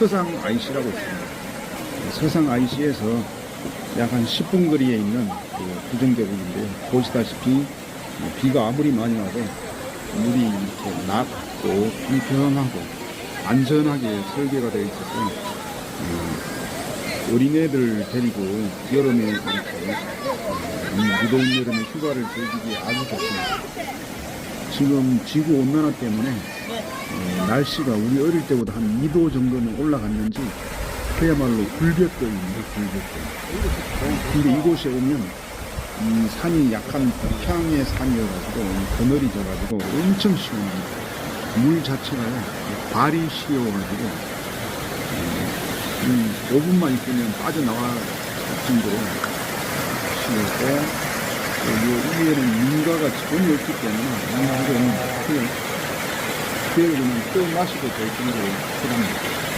서상 IC라고 있습니다. 서상 IC에서 약 한 10분 거리에 있는 그 구정대국인데 보시다시피 비가 아무리 많이 와도 물이 이렇게 낮고 평평하고 안전하게 설계가 되어 있어서 음, 어린애들 데리고 여름에 이렇게 이 무더운 여름에 휴가를 즐기기 아주 좋습니다. 지금 지구 온난화 때문에 어, 날씨가 우리 어릴 때보다 한 2도 정도는 올라갔는지 그야말로 굴볕더위입니다. 굴볕더위. 근데 이곳에 오면 이 산이 약한 북향의 산이어가지고 그늘이 져가지고 엄청 시원합니다. 물 자체가요 발이 시려워가지고 음, 5분만 있으면 빠져나갈 정도로 시원하고 이 위에는 민가가 전혀 없기 때문에 그냥 떠 마시고 될 정도로 시원합니다.